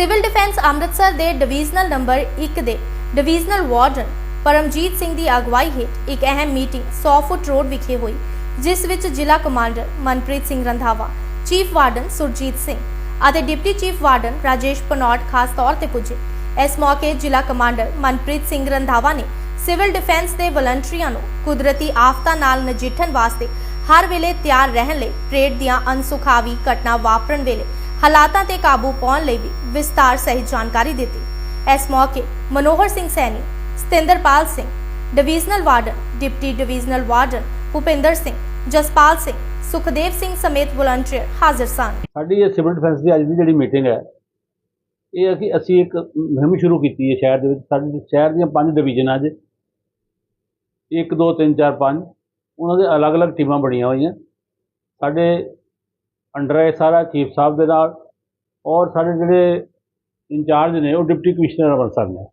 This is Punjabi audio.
ਸਿਵਲ ਡਿਫੈਂਸ ਅੰਮ੍ਰਿਤਸਰ ਦੇ ਡਿਵੀਜ਼ਨਲ ਨੰਬਰ 1 ਦੇ ਡਿਵੀਜ਼ਨਲ ਵਾਰਡਨ ਪਰਮਜੀਤ ਸਿੰਘ ਦੀ ਅਗਵਾਈ ਹੇਠ ਇੱਕ ਅਹਿਮ ਮੀਟਿੰਗ 100 ਫੁੱਟ ਰੋਡ ਵਿਖੇ ਹੋਈ, ਜਿਸ ਵਿੱਚ ਜ਼ਿਲ੍ਹਾ commander Manpreet Singh Randhawa, chief warden Surjit Singh ਅਤੇ deputy chief warden Rajesh Panaut ਖਾਸ ਤੌਰ ਤੇ ਪੁੱਜੇ। ਇਸ ਮੌਕੇ ਜ਼ਿਲ੍ਹਾ ਕਮਾਂਡਰ ਮਨਪ੍ਰੀਤ ਸਿੰਘ ਰੰਧਾਵਾ ਨੇ ਸਿਵਲ ਡਿਫੈਂਸ ਦੇ ਵਲੰਟੀਅਰਾਂ ਨੂੰ ਕੁਦਰਤੀ ਆਫਤਾਂ ਨਾਲ ਨਜਿੱਠਣ ਵਾਸਤੇ ਹਰ ਵੇਲੇ ਤਿਆਰ ਰਹਿਣ ਲਈ ਪਰੇਡ ਦੀਆਂ ਅਨਸੁਖਾਵੀ ਘਟਨਾ ਵਾਪਰਨ ਵੇਲੇ ਹਾਲਾਤਾਂ ਤੇ ਕਾਬੂ ਪਾਉਣ ਲਈ ਵੀ ਵਿਸਤਾਰ ਸਹਿਤ ਜਾਣਕਾਰੀ ਦਿੱਤੀ। ਇਸ ਮੌਕੇ Manohar Singh Saini, Satinderpal Singh, divisional warden, deputy divisional warden Bhupinder Singh, Jaspal Singh, Sukhdev Singh ਸਮੇਤ ਵਲੰਟੀਅਰ ਹਾਜ਼ਰ ਸਨ। ਸਾਡੀ ਇਹ ਸਿਵਲ ਡਿਫੈਂਸ ਦੀ ਅੱਜ ਦੀ ਜਿਹੜੀ ਮੀਟਿੰਗ ਹੈ, ਇਹ ਹੈ ਕਿ ਅਸੀਂ ਇੱਕ ਮੁਹਿੰਮ ਸ਼ੁਰੂ ਕੀਤੀ ਹੈ ਸ਼ਹਿਰ ਦੇ ਵਿੱਚ। ਸਾਡੇ ਸ਼ਹਿਰ ਦੀਆਂ ਪੰਜ ਡਿਵੀਜ਼ਨਾਂ 'ਚ 1 2 3 4 5 ਉਹਨਾਂ ਦੇ ਅਲੱਗ-ਅਲੱਗ ਟੀਮਾਂ ਬਣੀਆਂ ਹੋਈਆਂ। ਸਾਡੇ ਅੰਡਰ ਹੈ ਸਾਰਾ ਚੀਫ ਸਾਹਿਬ ਦੇ ਨਾਲ ਔਰ ਸਾਡੇ ਜਿਹੜੇ ਇੰਚਾਰਜ ਨੇ ਉਹ ਡਿਪਟੀ ਕਮਿਸ਼ਨਰ ਅੰਮ੍ਰਿਤਸਰ ਨੇ।